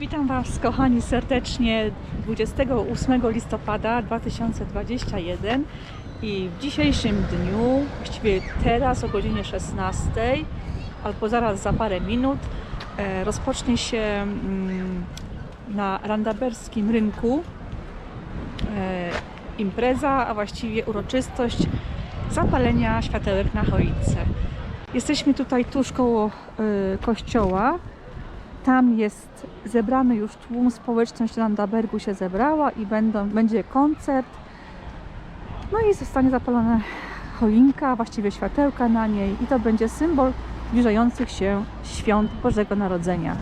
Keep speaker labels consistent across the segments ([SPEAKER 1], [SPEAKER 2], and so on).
[SPEAKER 1] Witam Was kochani serdecznie 28 listopada 2021 i w dzisiejszym dniu, właściwie teraz o godzinie 16 albo zaraz za parę minut e, rozpocznie się mm, na randaberskim rynku e, impreza, a właściwie uroczystość zapalenia światełek na choince. Jesteśmy tutaj tuż koło e, kościoła. Tam jest zebrany już tłum, społeczność Landabergu się zebrała i będą, będzie koncert. No i zostanie zapalona choinka, właściwie światełka na niej i to będzie symbol zbliżających się świąt Bożego Narodzenia.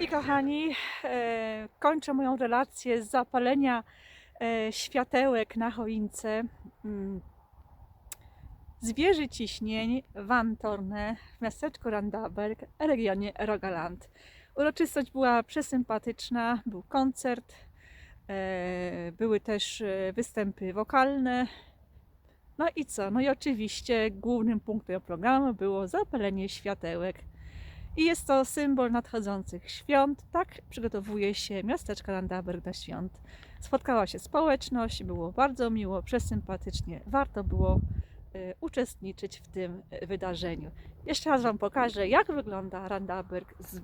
[SPEAKER 1] I kochani, e, kończę moją relację z zapalenia e, światełek na choince. Mm. Z wieży ciśnień Van Torne w miasteczku Randaberg, regionie Rogaland. Uroczystość była przesympatyczna, był koncert, były też e, występy wokalne. No i co? No i oczywiście głównym punktem programu było zapalenie światełek. I jest to symbol nadchodzących świąt. Tak przygotowuje się miasteczko Landaberg do świąt. Spotkała się społeczność, było bardzo miło, przesympatycznie. Warto było e, uczestniczyć w tym e, wydarzeniu. Jeszcze raz Wam pokażę, jak wygląda Randaberg z,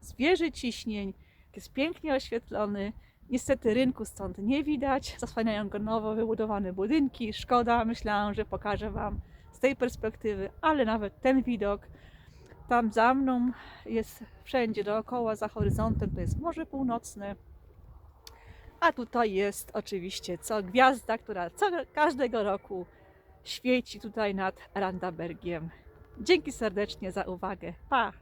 [SPEAKER 1] z wieży ciśnień. Jest pięknie oświetlony. Niestety rynku stąd nie widać. Zasłaniają go nowo wybudowane budynki. Szkoda, myślałam, że pokażę Wam z tej perspektywy, ale nawet ten widok tam za mną jest wszędzie dookoła, za horyzontem to jest Morze Północne. A tutaj jest oczywiście co gwiazda, która co każdego roku świeci tutaj nad Randabergiem. Dzięki serdecznie za uwagę. Pa!